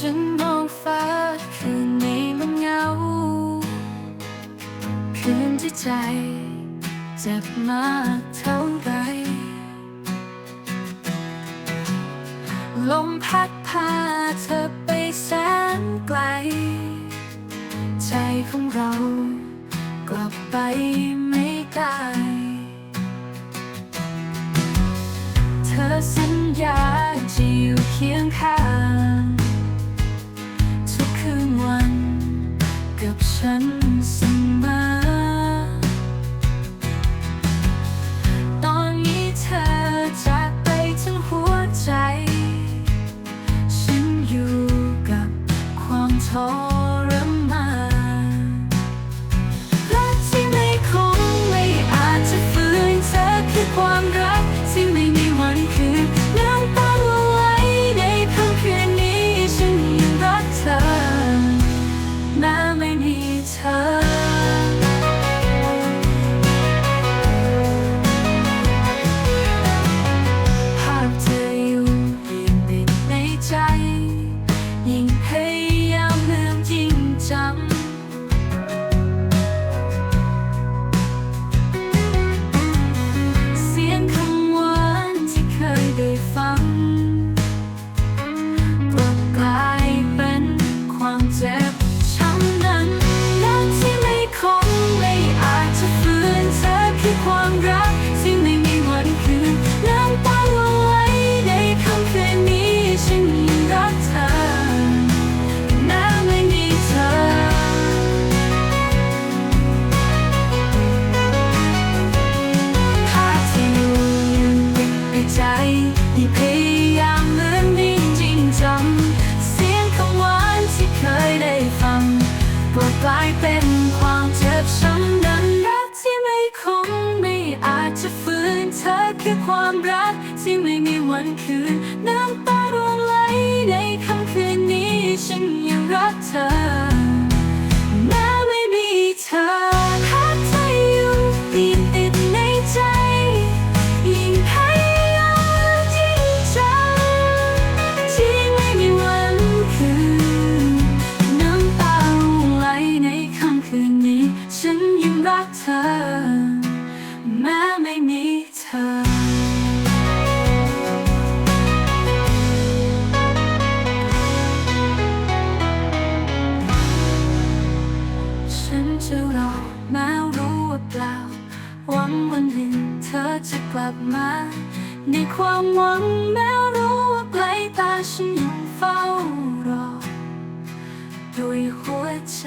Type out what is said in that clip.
ฉันมองฟ้าคืนนี้มันเงา คืนที่ใจเจ็บมากเท่าไรลมพัดพาเธอไปแสนไกล ใจของเรากลับไปไม่ได้เธอสัญญาจะอยู่เคียงข้าง กลายเป็นความเจ็บช้ำนั้นรักที่ไม่คงไม่อาจจะฟื้นเธอคือความรักที่ไม่มีวันคืน เธอ แม้ไม่มีเธอ ฉันจะรอแม้รู้ว่าเปล่า หวังวันหนึ่งเธอจะกลับมาในความหวังแม้รู้ว่าไกลตาฉันยังเฝ้ารอ ด้วยหัวใจ